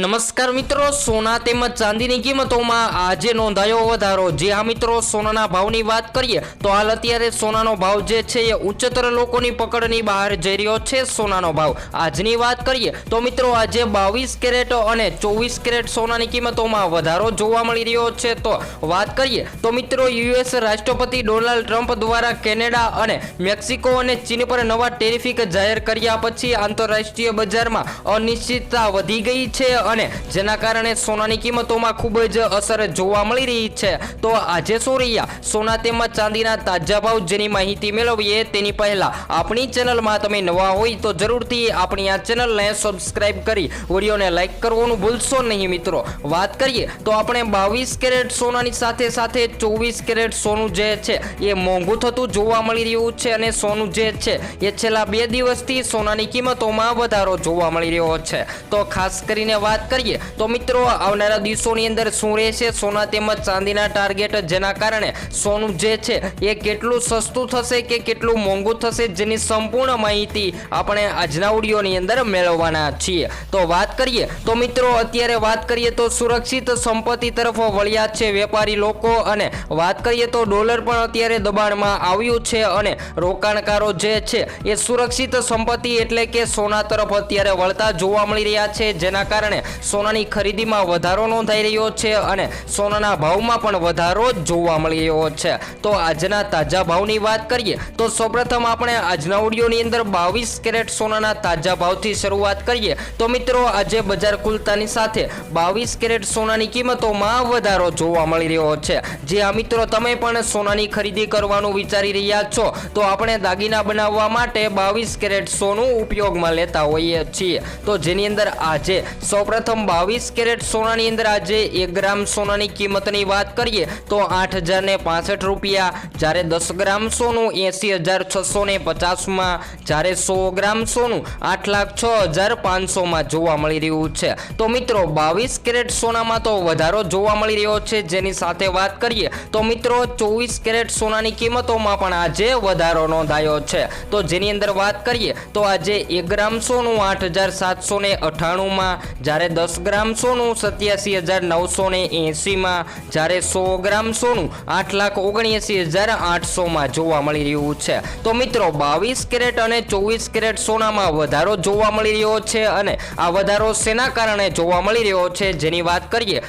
નમસ્કાર મિત્રો, સોના તેમજ ચાંદીની કિંમતોમાં આજે નોંધાયો વધારો. જે આ મિત્રો સોનાના ભાવની વાત કરીએ, તો હાલ અત્યારે સોનાનો ભાવ જે છે એ ઉચ્ચતર લોકોની પકડની બહાર જઈ રહ્યો છે સોનાનો ભાવ. આજની વાત કરીએ, તો મિત્રો આજે બાવીસ કેરેટ અને ચોવીસ કેરેટ સોનાની કિંમતોમાં વધારો જોવા મળી રહ્યો છે. તો વાત કરીએ, તો મિત્રો યુએસ રાષ્ટ્રપતિ ડોનાલ્ડ ટ્રમ્પ દ્વારા કેનેડા અને મેક્સિકો અને ચીન પર નવા ટેરિફિક જાહેર કર્યા પછી આંતરરાષ્ટ્રીય બજારમાં અનિશ્ચિતતા વધી ગઈ છે અને જેના કારણે સોનાની કિંમતોમાં ખૂબ જ અસર જોવા મળી રહી છે. તો આજે શું રહ્યા સોના તેમજ ચાંદીના તાજા ભાવ જેની માહિતી મેળવીએ તેની પહેલા આપણી ચેનલમાં તમે નવા હોય તો જરૂરથી આપણી આ ચેનલને સબસ્ક્રાઇબ કરી વિડીયોને લાઈક કરવાનું ભૂલશો નહીં મિત્રો. વાત કરીએ તો આપણે બાવીસ કેરેટ સોનાની સાથે સાથે ચોવીસ કેરેટ સોનું જે છે એ મોંઘું થતું જોવા મળી રહ્યું છે અને સોનું જે છે એ છેલ્લા બે દિવસથી સોનાની કિંમતોમાં વધારો જોવા મળી રહ્યો છે. તો ખાસ કરીને વાત કરીએ તો મિત્રો, આવનારા દિવસોની અંદર શું રહેશે સોના તેમજ ચાંદીના ટાર્ગેટ જેના કારણે સોનું જે છે એ કેટલું સસ્તું થશે કે કેટલું મોંઘું થશે જેની સંપૂર્ણ માહિતી આપણે આજના ઓડિયોની અંદર મેળવવાના છીએ. તો વાત કરીએ, તો મિત્રો, અત્યારે વાત કરીએ તો સુરક્ષિત સંપત્તિ તરફ વળ્યા છે વેપારી લોકો અને વાત કરીએ તો ડોલર પણ અત્યારે દબાણમાં આવ્યું છે અને રોકાણકારો જે છે એ સુરક્ષિત સંપત્તિ એટલે કે સોના તરફ અત્યારે વળતા જોવા મળી રહ્યા છે જેના કારણે સોનાની ખરીદીમાં વધારો નોંધાઈ રહ્યો છે અને સોનાના ભાવમાં પણ વધારો જોવા મળી રહ્યો છે. તો આજના તાજા ભાવની વાત કરીએ, તો સૌપ્રથમ આપણે આજના ઓડિયોની અંદર બાવીસ કેરેટ સોનાના તાજા ભાવથી શરૂઆત કરીએ. તો મિત્રો, આજે બજાર ખુલતાની સાથે બાવીસ કેરેટ સોનાની કિંમતોમાં વધારો જોવા મળી રહ્યો છે. જે આ મિત્રો, તમે પણ સોનાની ખરીદી કરવાનું વિચારી રહ્યા છો. તો આપણે દાગીના બનાવવા માટે બાવીસ કેરેટ સોનું ઉપયોગમાં લેતા હોઈએ છીએ. તો જેની અંદર આજે સૌપ્રથમ બાવીસ કેરેટ સોનાની અંદર આજે એક ગ્રામ સોનાની કિંમતની વાત કરીએ તો આઠ હજાર ને પાસઠ રૂપિયા. જ્યારે દસ ગ્રામ સોનું, એંસી હજાર છસો ને પચાસમાં. જ્યારે સો ગ્રામ સોનું, આઠ લાખ છ હજાર પાંચસોમાં જોવા મળી રહ્યું છે. તો મિત્રો, બાવીસ કેરેટ સોનામાં તો વધારો જોવા મળી રહ્યો છે. જેની સાથે વાત કરીએ તો મિત્રો, ચોવીસ કેરેટ સોનાની કિંમતોમાં પણ આજે વધારો નોંધાયો છે. તો જેની અંદર વાત કરીએ તો આજે એક ગ્રામ સોનું, આઠ હજાર સાતસો ને અઠ્ઠાણુંમાં. જ્યારે દસ ગ્રામ સોનું, સત્યાસી હજાર નવસો ને એંસીમાં જ્યારે સો ગ્રામ સોનું, આઠ લાખ ઓગણએંસી હજાર આઠસોમાં જોવા મળી રહ્યું છે. તો મિત્રો, બાવીસ કેરેટ અને ચોવીસ કેરેટ સોનામાં વધારો જોવા મળી રહ્યો છે અને આ વધારો શેના કારણે જોવા મળી રહ્યો છે, જેની વાત કરીએ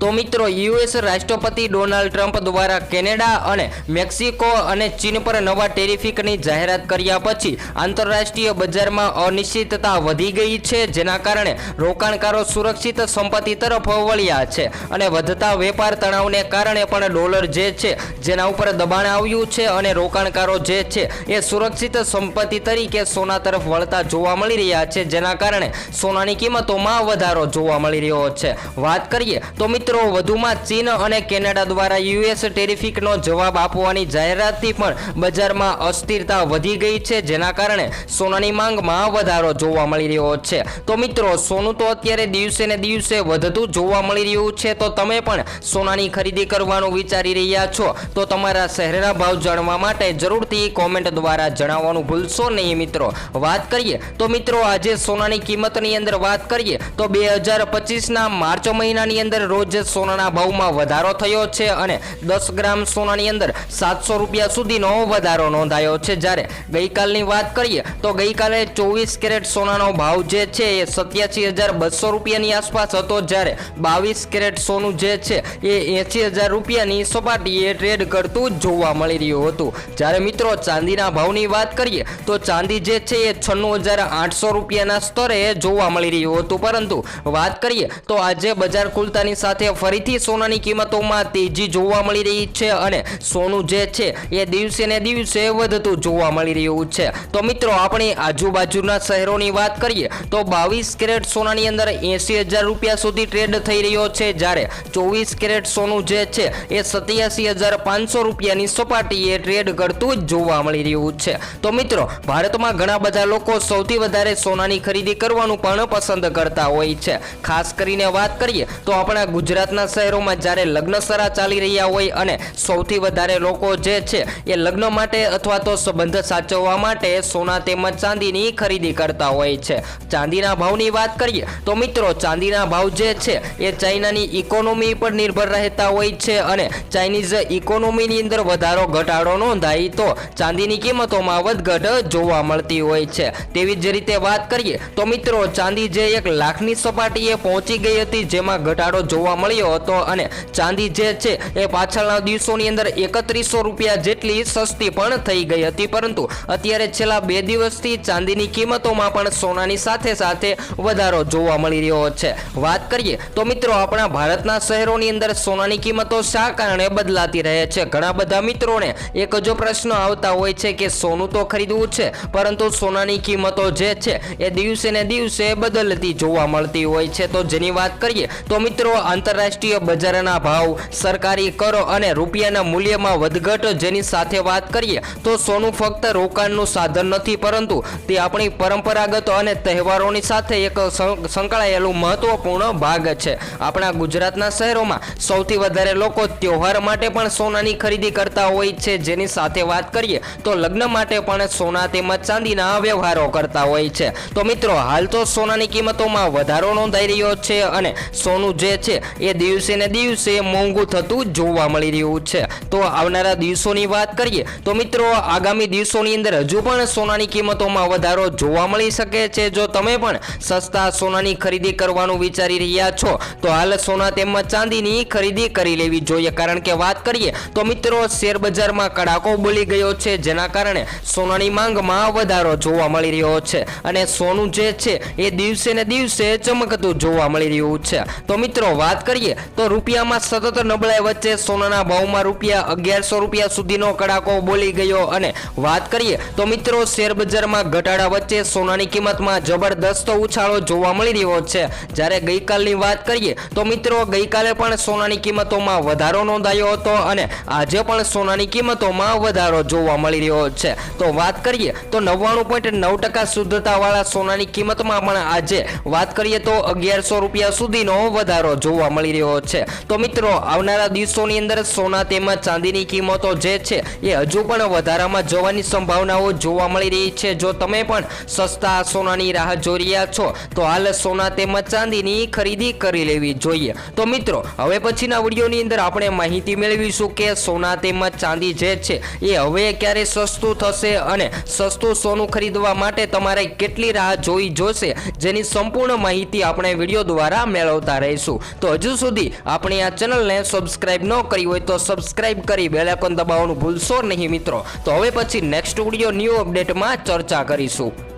તો મિત્રો, યુએસ રાષ્ટ્રપતિ ડોનાલ્ડ ટ્રમ્પ દ્વારા કેનેડા અને મેક્સિકો અને ચીન પર નવા ટેરિફિકની જાહેરાત કર્યા પછી આંતરરાષ્ટ્રીય બજારમાં અનિશ્ચિતતા વધી ગઈ છે, જેના કારણે રોકાણકારો સુરક્ષિત સંપત્તિ તરફ વળ્યા છે અને વધતા વેપાર તણાવને કારણે પણ ડોલર જે છે જેના ઉપર દબાણ આવ્યું છે અને રોકાણકારો જે છે એ સુરક્ષિત સંપત્તિ તરીકે સોના તરફ વળતા જોવા મળી રહ્યા છે, જેના કારણે સોનાની કિંમતોમાં વધારો જોવા મળી રહ્યો છે. વાત કરીએ તો મિત્રો મિત્રો, વધુમાં ચીન અને કેનેડા દ્વારા યુએસ ટેરિફિકનો જવાબ આપવાની જાહેરાતથી પણ બજારમાં અસ્થિરતા વધી ગઈ છે, જેના કારણે સોનાની માંગમાં વધારો જોવા મળી રહ્યો છે. તો મિત્રો, સોનું તો અત્યારે દિવસે ને દિવસે વધતું જોવા મળી રહ્યું છે, તો તમે પણ સોનાની ખરીદી કરવાનું વિચારી રહ્યા છો? તો તમારા શહેરના ભાવ જાણવા માટે જરૂરથી કોમેન્ટ દ્વારા જણાવવાનું ભૂલશો નહીં, મિત્રો. વાત કરીએ, તો મિત્રો, આજે સોનાની કિંમતની અંદર વાત કરીએ, તો બે હજાર પચીસના માર્ચ મહિનાની અંદર રોજ સોનાના ભાવમાં વધારો થયો છે અને દસ ગ્રામ સોનાની અંદર સાતસો રૂપિયા સુધીનો વધારો નોંધાયો છે. જ્યારે ગઈકાલની વાત કરીએ તો ગઈકાલે ચોવીસ કેરેટ સોનાનો ભાવ જે છે એ સત્યાસી હજાર બસો રૂપિયાની આસપાસ હતો. જ્યારે બાવીસ કેરેટ સોનું જે છે એ એંસી હજાર રૂપિયાની સપાટીએ ટ્રેડ કરતું જોવા મળી રહ્યું હતું. જ્યારે મિત્રો ચાંદીના ભાવની વાત કરીએ તો ચાંદી જે છે એ છન્નું હજાર આઠસો રૂપિયાના સ્તરે જોવા મળી રહ્યું હતું. પરંતુ વાત કરીએ તો આજે બજાર ખુલતાની સાથે ફરીથી સોનાની કિંમતોમાં તેજી જોવા મળી રહી છે અને સોનું જે છે એ દિવસે ને દિવસે વધતું જોવા મળી રહ્યું છે. તો મિત્રો, આપણી આજુબાજુના શહેરોની વાત કરીએ, તો બાવીસ કેરેટ સોનાની અંદર એંસી હજાર રૂપિયા સુધી ટ્રેડ થઈ રહ્યો છે. જ્યારે ચોવીસ કેરેટ સોનું જે છે એ સત્યાસી હજાર પાંચસો રૂપિયાની સપાટીએ ટ્રેડ કરતું જ જોવા મળી રહ્યું છે. તો મિત્રો, ભારતમાં ઘણા બધા લોકો સૌથી વધારે સોનાની ખરીદી કરવાનું પણ પસંદ કરતા હોય છે. ખાસ કરીને વાત કરીએ, તો આપણા ગુજરાત ગુજરાતના શહેરોમાં જ્યારે લગ્નસરા ચાલી રહ્યા હોય અને સૌથી વધારે લોકો જે છે એ લગ્ન માટે અથવા તો સંબંધ સાચવવા માટે સોના તેમજ ચાંદીની ખરીદી કરતા હોય છે. ચાંદીના ભાવની વાત કરીએ તો મિત્રો ચાંદીના ભાવ જે છે એ ચાઇનાની ઇકોનોમી પર નિર્ભર રહેતા હોય છે અને ચાઇનીઝ ઇકોનોમીની અંદર વધારો ઘટાડો નોંધાય તો ચાંદીની કિંમતોમાં વધઘટ જોવા મળતી હોય છે. તેવી જ રીતે વાત કરીએ તો મિત્રો ચાંદી જે એક લાખની સપાટીએ પહોંચી ગઈ હતી જેમાં ઘટાડો જોવા મળ્યો હતો અને ચાંદી જે છે એ પાછળના દિવસોની અંદર એકત્રીસો રૂપિયા જેટલી સસ્તી પણ થઈ ગઈ હતી. પરંતુ અત્યારે છેલ્લા બે દિવસથી ચાંદીની કિંમતોમાં પણ સોનાની સાથે સાથે વધારો જોવા મળી રહ્યો છે. વાત કરીએ તો મિત્રો આપણા ભારતના શહેરોની અંદર સોનાની કિંમતો શા કારણે બદલાતી રહે છે? ઘણા બધા મિત્રોને એક જો પ્રશ્ન આવતા હોય છે કે સોનું તો ખરીદવું છે, પરંતુ સોનાની કિંમતો જે છે એ દિવસે ને દિવસે બદલતી જોવા મળતી હોય છે. તો જેની વાત કરીએ તો મિત્રો આંતરરાષ્ટ્રીય બજારના ભાવ સરકારી કરો અને રૂપિયાના મૂલ્યમાં વધઘટ જેની સાથે વાત કરીએ તો સોનું ફક્ત રોકાણનું સાધન નથી, પરંતુ તે આપણી પરંપરાગત અને તહેવારોની સાથે એક સંકળાયેલું મહત્વપૂર્ણ ભાગ છે. આપણા ગુજરાતના શહેરોમાં સૌથી વધારે લોકો તહેવાર માટે પણ સોનાની ખરીદી કરતા હોય છે. જેની સાથે વાત કરીએ તો લગ્ન માટે પણ સોના તેમજ ચાંદીના વ્યવહારો કરતા હોય છે. તો મિત્રો, હાલ તો સોનાની કિંમતોમાં વધારો નોંધાઈ રહ્યો છે અને સોનું જે છે એ દિવસે ને દિવસે મોંઘું થતું જોવા મળી રહ્યું છે. તો આવનારા દિવસોની વાત કરીએ, તો મિત્રો આગામી દિવસોની અંદર હજુ પણ સોનાની કિંમતોમાં વધારો જોવા મળી શકે છે. જો તમે પણ સસ્તા સોનાની ખરીદી કરવાનું વિચારી રહ્યા છો, તો હાલ સોના તેમજ ચાંદીની ખરીદી કરી લેવી જોઈએ. કારણ કે વાત કરીએ, તો મિત્રો શેર બજારમાં કડાકો બોલી ગયો છે, જેના કારણે સોનાની માંગમાં વધારો જોવા મળી રહ્યો છે અને સોનું જે છે, એ દિવસે ને દિવસે ચમકતું જોવા મળી રહ્યું છે. તો મિત્રો વાત કરીએ, તો રૂપિયામાં સતત નબળાઈ વચ્ચે સોનાના ભાવમાં રૂપિયા અગિયારસો રૂપિયા સુધીનો કડાકો બોલી ગયો. અને વાત કરીએ, તો મિત્રો શેર બજારમાં ઘટાડા વચ્ચે સોનાની કિંમતમાં જબરદસ્ત ઉછાળો જોવા મળી રહ્યો છે. જ્યારે ગઈકાલની વાત કરીએ, તો મિત્રો, ગઈકાલે પણ સોનાની કિંમતોમાં વધારો નોંધાયો હતો અને આજે પણ સોનાની કિંમતોમાં વધારો જોવા મળી રહ્યો છે. તો વાત કરીએ, તો નવ્વાણું પોઈન્ટ નવ ટકા શુદ્ધતાવાળા સોનાની કિંમતમાં પણ આજે વાત કરીએ, તો અગિયારસો રૂપિયા સુધીનો વધારો જોવા મળી રહ્યો છે. તો મિત્રો, આવનારા દિવસોની અંદર સોના તેમજ ચાંદીની કિંમતો જે છે, એ હજુ પણ વધારામાં જવાની સંભાવનાઓ જોવા મળી રહી છે. જો તમે પણ સસ્તા સોનાની રાહ જોઈ રહ્યા છો, તો હાલ સોના તેમજ ચાંદીની ખરીદી કરી લેવી જોઈએ. તો મિત્રો, હવે પછીના વિડીયોની અંદર આપણે માહિતી મેળવીશું કે સોના તેમજ ચાંદી જે છે, એ હવે ક્યારે સસ્તું થશે અને સસ્તું સોનું ખરીદવા માટે તમારે કેટલી રાહ જોઈ જોશે, જેની સંપૂર્ણ માહિતી આપણે વીડિયો દ્વારા મેળવતા રહીશું. તો હજુ સુધી આપણી આ ચેનલને સબસ્ક્રાઇબ ન કરી હોય તો સબસ્ક્રાઇબ કરી બેલ આઇકોન દબાવવાનું ભૂલશો નહીં મિત્રો. તો હવે પછી નેક્સ્ટ વીડિયો ન્યૂ અપડેટમાં ચર્ચા કરીશું.